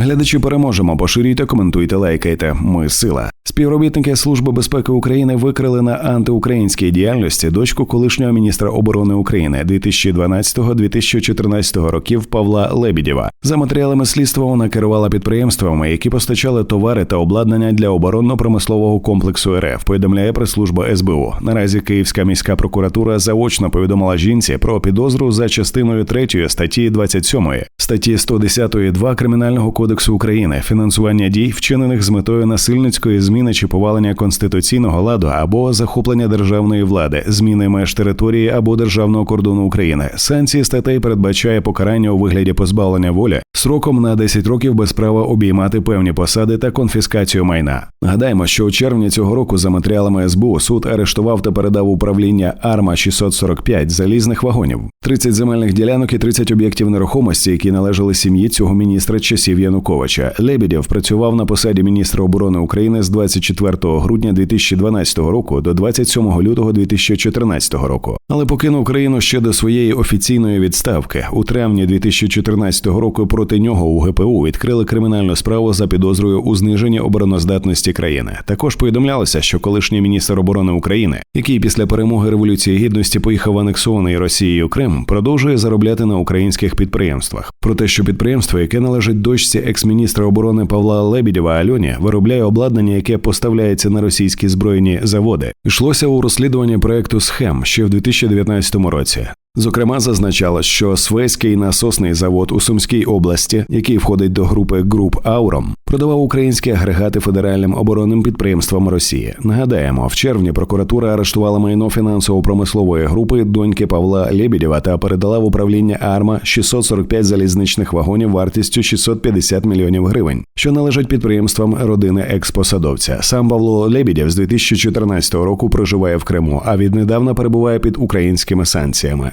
Глядачі переможемо. Поширюйте, коментуйте, лайкайте. Ми сила. Співробітники Служби безпеки України викрили на антиукраїнській діяльності дочку колишнього міністра оборони України 2012-2014 років Павла Лебідєва. За матеріалами слідства вона керувала підприємствами, які постачали товари та обладнання для оборонно-промислового комплексу РФ. Повідомляє прес-служба СБУ. Наразі Київська міська прокуратура заочно повідомила жінці про підозру за частиною 3 статті 27 статті 110.2 Кримінального кодексу України фінансування дій, вчинених з метою насильницької зміни чи повалення конституційного ладу або захоплення державної влади, зміни меж території або державного кордону України. Санкції статей передбачає покарання у вигляді позбавлення волі сроком на 10 років без права обіймати певні посади та конфіскацію майна. Нагадаємо, що у червні цього року за матеріалами СБУ суд арештував та передав управління Арма 645 залізних вагонів, 30 земельних ділянок і 30 об'єктів нерухомості, які належали сім'ї цього міністра часів Януковича. Лебедєв працював на посаді міністра оборони України з 24 грудня 2012 року до 27 лютого 2014 року, але покинув країну ще до своєї офіційної відставки. У травні 2014 року проти нього у ГПУ відкрили кримінальну справу за підозрою у зниженні обороноздатності країни. Також повідомлялося, що колишній міністр оборони України, який після перемоги революції гідності поїхав анексований Росією Крим, продовжує заробляти на українських підприємствах. Про те, що підприємство, яке належить дочці екс-міністра оборони Павла Лебідєва Альоні, виробляє обладнання, яке поставляється на російські збройні заводи, йшлося у розслідуванні проекту схем ще в 2019 році. Зокрема, зазначалось, що Свеський насосний завод у Сумській області, який входить до групи груп Ауром, продавав українські агрегати федеральним оборонним підприємствам Росії. Нагадаємо, в червні прокуратура арештувала майно фінансово-промислової групи доньки Павла Лебедєва та передала в управління АРМА 645 залізничних вагонів вартістю 650 мільйонів гривень, що належать підприємствам родини експосадовця. Сам Павло Лебедєв з 2014 року проживає в Криму, а віднедавна перебуває під українськими санкціями.